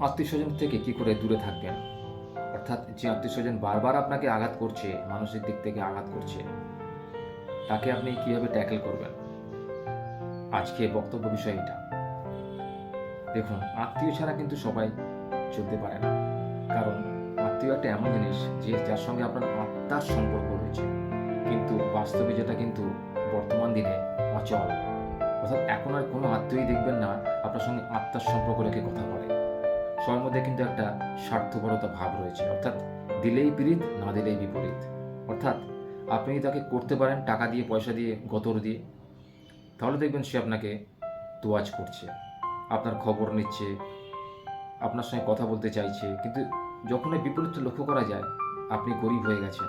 আত্মীয় স্বজন থেকে কি করে দূরে থাকবেন? অর্থাৎ যে আত্মীয় স্বজন বারবার আপনাকে আঘাত করছে মানসিক দিক থেকে আঘাত করছে, তাকে আপনি কীভাবে ট্যাকেল করবেন? আজকে বক্তব্য বিষয় এটা। দেখুন, আত্মীয় ছাড়া কিন্তু সবাই চলতে পারে না। কারণ আত্মীয় একটা এমন জিনিস যে যার সঙ্গে আপনার আত্মার সম্পর্ক রয়েছে। কিন্তু বাস্তবে যেটা কিন্তু বর্তমান দিনে অচল। অর্থাৎ এখন আর কোনো আত্মীয়ই দেখবেন না, আপনার সঙ্গে আত্মার সম্পর্ক রেখে কথা বলে। সবার মধ্যে কিন্তু একটা স্বার্থপরতা ভাব রয়েছে। অর্থাৎ দিলেই পীড়িত, না দিলেই বিপরীত। অর্থাৎ আপনি তাকে করতে পারেন, টাকা দিয়ে, পয়সা দিয়ে, গতর দিয়ে, তাহলে দেখবেন সে আপনাকে তোয়াজ করছে। আপনার খবর নিচ্ছে, আপনার সঙ্গে কথা বলতে চাইছে। কিন্তু যখন এই বিপরীতটা লক্ষ্য করা যায়, আপনি গরিব হয়ে গেছেন।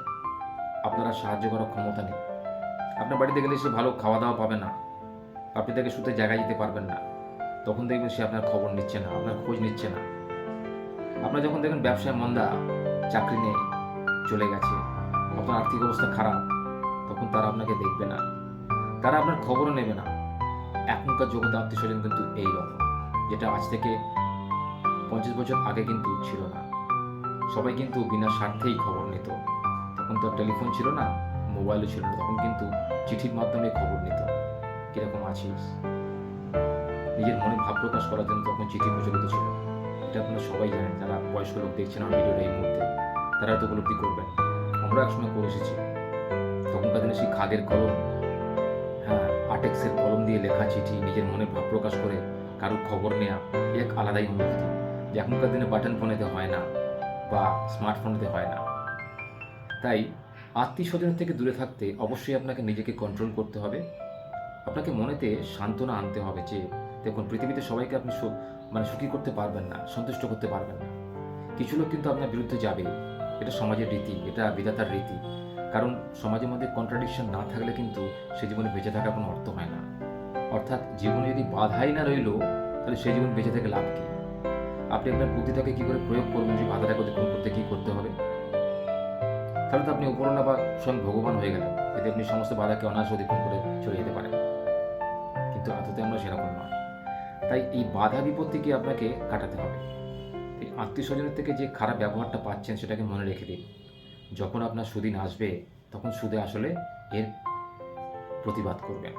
আপনারা সাহায্য করার ক্ষমতা নেই। আপনার বাড়িতে গেলে সে ভালো খাওয়া দাওয়া পাবে না। আপনি তাকে শুতে জায়গায় দিতে পারবেন না। তখন দেখবেন সে আপনার খবর নিচ্ছে না, আপনার খোঁজ নিচ্ছে না। আপনার যখন দেখবেন ব্যবসায় মন্দা, চাকরি নেই, চলে গেছে, আপনার আর্থিক অবস্থা খারাপ, তখন তারা আপনাকে দেখবে না। তারা আপনার খবরও নেবে না। এখনকার জগতে আত্মীয় স্বজন কিন্তু এই রকম যেটা আজ থেকে পঞ্চাশ বছর আগে কিন্তু ছিল না। সবাই কিন্তু বিনা স্বার্থেই খবর নিত। তখন তো টেলিফোন ছিল না, মোবাইলও ছিল না, তখন কিন্তু চিঠির মাধ্যমে খবর নিত। কীরকম আছিস? নিজের মনে ভাব প্রকাশ করার জন্য তখন চিঠি প্রচলিত ছিল। এটা আপনারা সবাই জানেন, যারা বয়স্ক লোক দেখছেন আমার ভিডিওটা এই মুহূর্তে, তারা হয়তো উপলব্ধি করবেন আমরা একসময় করে এসেছি। তখনকার দিনে সেই খাগের কলম হ্যাঁ আটেক্সের কলম দিয়ে লেখা চিঠি, নিজের মনের ভাব প্রকাশ করে কারোর খবর নেওয়া এক আলাদাই অনুভূতি। যে এখনকার দিনে বাটন ফোনেতে হয় না বা স্মার্টফোনেতে হয় না। তাই আত্মীয় স্বজনের থেকে দূরে থাকতে অবশ্যই আপনাকে নিজেকে কন্ট্রোল করতে হবে। আপনাকে মনেতে সান্ত্বনা আনতে হবে যে, দেখুন, পৃথিবীতে সবাইকে আপনি মানে সুখী করতে পারবেন না, সন্তুষ্ট করতে পারবেন না। কিছু লোক কিন্তু আপনার বিরুদ্ধে যাবে। এটা সমাজের রীতি, এটা বিধাতার রীতি। কারণ সমাজের মধ্যে কন্ট্রাডিকশন না থাকলে কিন্তু সে জীবনে বেঁচে থাকার কোনো অর্থ হয় না। অর্থাৎ জীবনে যদি বাধাই না রইল, তাহলে সেই জীবন বেঁচে থেকে লাভ কী? আপনি আপনার বুদ্ধিটাকে কী করে প্রয়োগ করবেন? যে বাধাটাকে অতিক্রম করতে কী করতে হবে? তাহলে তো আপনি উপরনা বা স্বয়ং ভগবান হয়ে গেলেন। এতে আপনি সমস্ত বাধাকে অনায়াসে অতিক্রম করে চলে যেতে পারেন। কিন্তু আদতে আমরা সেরকম নয়। তাই এই বাধা বিপত্তিকে আপনাকে কাটাতে হবে? এই আত্মীয় স্বজনের থেকে যে খারাপ ব্যবহারটা পাচ্ছেন সেটাকে মনে রেখে দিন। যখন আপনার সুদিন আসবে, তখন সুদে আসলে এর প্রতিবাদ করবেন।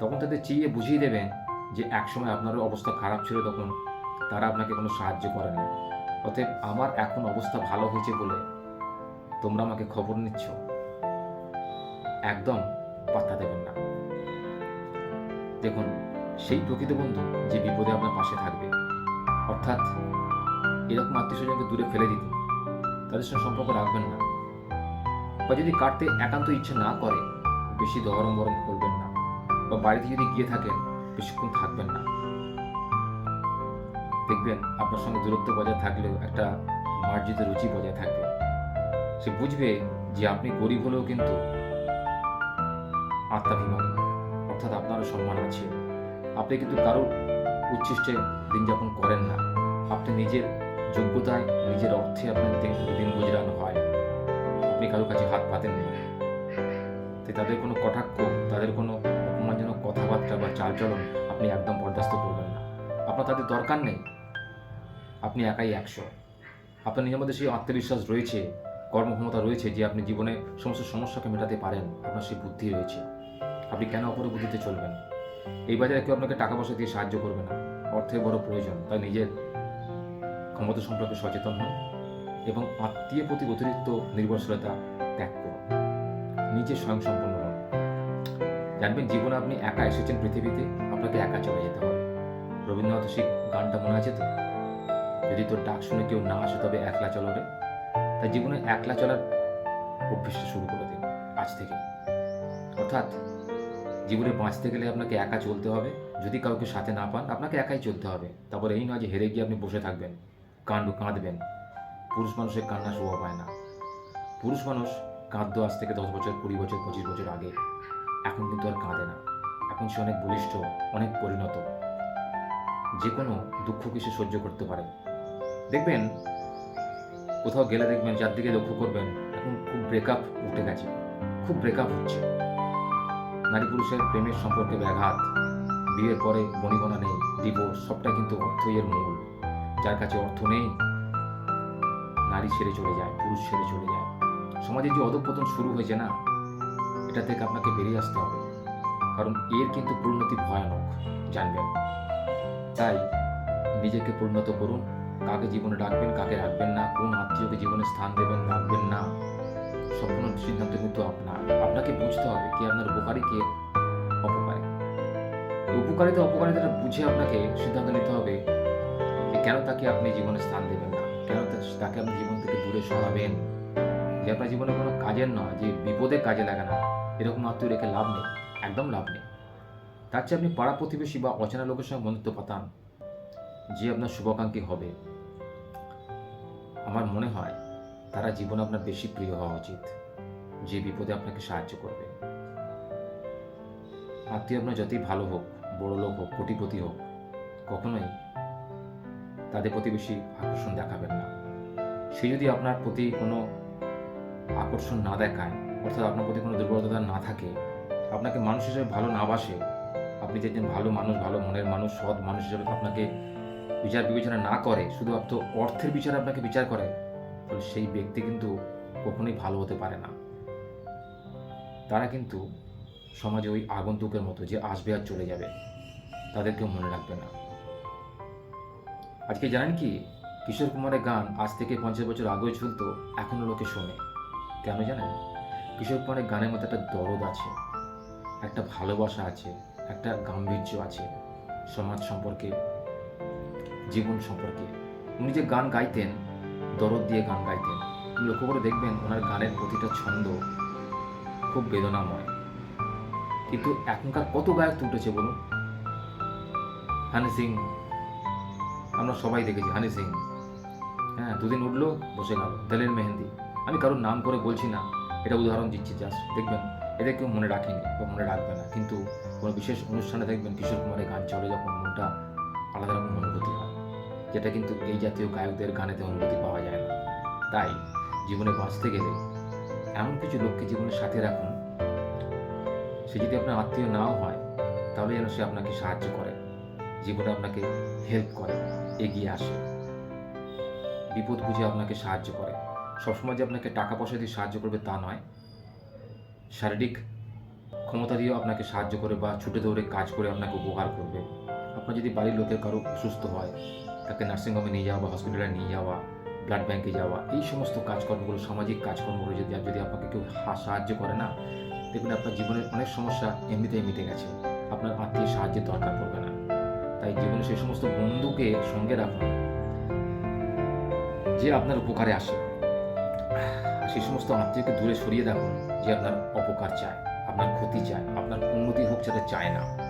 তখন তাদের চিয়ে বুঝিয়ে দেবেন যে একসময় আপনারও অবস্থা খারাপ ছিল তখন তারা আপনাকে কোনো সাহায্য করে না অতএব আমার এখন অবস্থা ভালো হয়েছে বলে তোমরা আমাকে খবর নিচ্ছ। একদম পাত্তা দেবেন না। দেখুন সেই প্রকৃত বন্ধু যে বিপদে আপনার পাশে থাকবে। অর্থাৎ এরকম আত্মীয় স্বজনকে দূরে ফেলে দিতে। তাদের সঙ্গে সম্পর্ক রাখবেন না। বা যদি কাটতে একান্ত ইচ্ছে না করে, বেশি দহরম বরম করবেন না। বা বাড়িতে যদি গিয়ে থাকেন, বেশিক্ষণ থাকবেন না। দেখবেন আপনার সঙ্গে দূরত্ব বজায় থাকলেও একটা মার্জিত রুচি বজায় থাকবে। সে বুঝবে যে আপনি গরিব হলেও কিন্তু আত্মাভিমানী। অর্থাৎ আপনারও সম্মান আছে। আপনি কিন্তু কারোর উচ্ছিষ্টে দিন যাপন করেন না। আপনি নিজের যোগ্যতায়, নিজের অর্থে আপনার দিন দিন গুজরানো হয়। আপনি কারোর কাছে হাত পাতেন না। তাই তাদের কোনো কটাক্ষ, তাদের কোনো অপমানজনক কথাবার্তা বা চালচলন আপনি একদম বরদাস্ত করবেন না। আপনার তাদের দরকার নেই। আপনি একাই একশো। আপনার নিজের মধ্যে সেই আত্মবিশ্বাস রয়েছে, কর্মক্ষমতা রয়েছে যে আপনি জীবনে সমস্ত সমস্যাকে মেটাতে পারেন। আপনার সেই বুদ্ধি রয়েছে। আপনি কেন অপর বুদ্ধিতে চলবেন? এই বাজারে কেউ আপনাকে টাকা পয়সা দিয়ে সাহায্য করবে না। অর্থের বড় প্রয়োজন, তাই নিজের ক্ষমতা সম্পর্কে সচেতন হন এবং আত্মীয় প্রতি অতিরিক্ত নির্ভরশীলতা ত্যাগ করুন। নিজে স্বয়ংসম্পন্ন হন। জানবেন জীবনে আপনি একা এসেছেন পৃথিবীতে, আপনাকে একা চলে যেতে হবে। রবীন্দ্রনাথ সেই গানটা মনে আছে তো যদি তোর ডাক শুনে কেউ না আসে, তবে একলা চলো রে। তাই জীবনে একলা চলার অভ্যেসটা শুরু করে দিন, আজ থেকে। অর্থাৎ জীবনে বাঁচতে গেলে আপনাকে একা চলতে হবে। যদি কাউকে সাথে না পান, আপনাকে একাই চলতে হবে। তারপর এই নয় যে হেরে গিয়ে আপনি বসে থাকবেন, কাণ্ডু কাঁদবেন। পুরুষ মানুষের কান্না শোভা পায় না। পুরুষ মানুষ কাঁদতো আজ থেকে দশ বছর, কুড়ি বছর, পঁচিশ বছর আগে। এখন কিন্তু আর কাঁদে না। এখন সে অনেক বলিষ্ঠ, অনেক পরিণত। যে কোনো দুঃখকে সে সহ্য করতে পারে। দেখবেন, কোথাও গেলে দেখবেন যার দিকে লক্ষ্য করবেন, এখন খুব ব্রেকআপ উঠে গেছে। খুব ব্রেকআপ হচ্ছে। নারী পুরুষের প্রেমের সম্পর্কে ব্যাঘাত, বিয়ের পরে বনিবনা নেই ডিভোর্স সবটা কিন্তু অর্থই এর মূল। যার কাছে অর্থ নেই, নারী ছেড়ে চলে যায়, পুরুষ ছেড়ে চলে যায়। সমাজে যে অধপতন শুরু হয়েছে না, এটা থেকে আপনাকে বেরিয়ে আসতে হবে। কারণ এর কিন্তু পরিণতি ভয়ানক, জানবেন। তাই নিজেকে পরিণত করুন। কাকে জীবনে ডাকবেন, কাকে রাখবেন না, কোন আত্মীয়কে জীবনে স্থান দেবেন, রাখবেন না। সম্পূর্ণ সিদ্ধান্ত কিন্তু আপনার। আপনাকে বুঝতে হবে কি আপনার উপকারী, কে অপকারী। উপকারিতা, অপকারিতাটা বুঝে আপনাকে সিদ্ধান্ত নিতে হবে যে কেন তাকে আপনি জীবনে স্থান দেবেন না। কেন তাকে আপনি জীবন থেকে দূরে সরাবেন। যে আপনার জীবনে কোনো কাজের নয়, যে বিপদে কাজে লাগে না, এরকম আত্মীয় রেখে লাভ নেই, একদম লাভ নেই। তার চেয়ে আপনি পাড়া প্রতিবেশী বা অচেনা লোকের সঙ্গে বন্ধুত্ব পাতান, যে আপনার শুভাকাঙ্ক্ষী হবে। আমার মনে হয় তারা জীবনে আপনার বেশি প্রিয় হওয়া উচিত। যে বিপদে আপনাকে সাহায্য করবে। আত্মীয় আপনার যতই ভালো হোক, বড় লোক হোক, কোটিপতি হোক, কখনোই তাদের প্রতি বেশি আকর্ষণ দেখাবেন না। সে যদি আপনার প্রতি কোনো আকর্ষণ না দেখায়, অর্থাৎ আপনার প্রতি কোনো দুর্বলতা না থাকে, আপনাকে মানুষ হিসেবে ভালো না বাসে, আপনি যে একজন ভালো মানুষ, ভালো মনের মানুষ, সৎ মানুষ হিসেবে আপনাকে বিচার বিবেচনা না করে শুধু অর্থের বিচারে আপনাকে বিচার করে তাহলে সেই ব্যক্তি কিন্তু কখনোই ভালো হতে পারে না। তারা কিন্তু সমাজে ওই আগন্তুকের মতো যে আসবে আর চলে যাবে, তাদেরকেও মনে রাখবে না। আজকে জানেন কি, কিশোর কুমারের গান আজ থেকে পঞ্চাশ বছর আগেও চলতো এখনও লোকে শোনে। কেন জানেন? কিশোর কুমারের গানের মধ্যে একটা দরদ আছে, একটা ভালোবাসা আছে, একটা গাম্ভীর্য আছে সমাজ সম্পর্কে, জীবন সম্পর্কে। উনি যে গান গাইতেন দরদ দিয়ে গান গাইতেন। লক্ষ্য করে দেখবেন ওনার গানের প্রতিটা ছন্দ খুব বেদনাময়। কিন্তু এখনকার কত গায়ক উঠেছে বলুন? হানি সিং। আমরা সবাই দেখেছি হানি সিং। হ্যাঁ দুদিন উঠল, বসে গেল। দেলের মেহেন্দি। আমি কারোর নাম করে বলছি না। এটা উদাহরণ দিচ্ছি, জাস্ট দেখবেন। এদের কেউ মনে রাখেনি বা মনে রাখবে না। কিন্তু কোনো বিশেষ অনুষ্ঠানে দেখবেন কিশোর কুমারের গান চলে, যখন মনটা আলাদা রকম অনুভূতি হয়। যেটা কিন্তু এই জাতীয় গায়কদের গানেতে অনুভূতি পাওয়া যায় না। তাই জীবনে বাঁচতে গেলে এমন কিছু লোককে জীবনের সাথে রাখুন। সে যদি আপনার আত্মীয় নাও হয়, তাহলে যেন সে আপনাকে সাহায্য করে জীবনে আপনাকে হেল্প করে, এগিয়ে আসে। বিপদ বুঝে আপনাকে সাহায্য করে। সবসময় যে আপনাকে টাকা পয়সা দিয়ে সাহায্য করবে তা নয়। শারীরিক ক্ষমতা দিয়েও আপনাকে সাহায্য করে বা ছুটে দৌড়ে কাজ করে আপনাকে উপকার করবে। আপনার যদি বাড়ির লোকের কারও অসুস্থ হয়, তাকে নার্সিংহোমে নিয়ে যাওয়া বা হসপিটালে নিয়ে যাওয়া ব্লাড ব্যাংকে যাওয়া, এই সমস্ত কাজকর্মগুলো, সামাজিক কাজকর্মগুলো যদি যদি আপনাকে কেউ সাহায্য করে না দেখবেন আপনার জীবনের অনেক সমস্যা এমনিতেই মিটে গেছে। আপনার আত্মীয় সাহায্যের দরকার পড়বে না। তাই জীবনে সেই সমস্ত বন্ধুকে সঙ্গে রাখুন। যে আপনার উপকারে আসে, সেই সমস্ত আত্মীয়কে দূরে সরিয়ে রাখুন যে আপনার অপকার চায়। আপনার ক্ষতি চায় আপনার উন্নতি হোক সেটা চায় না।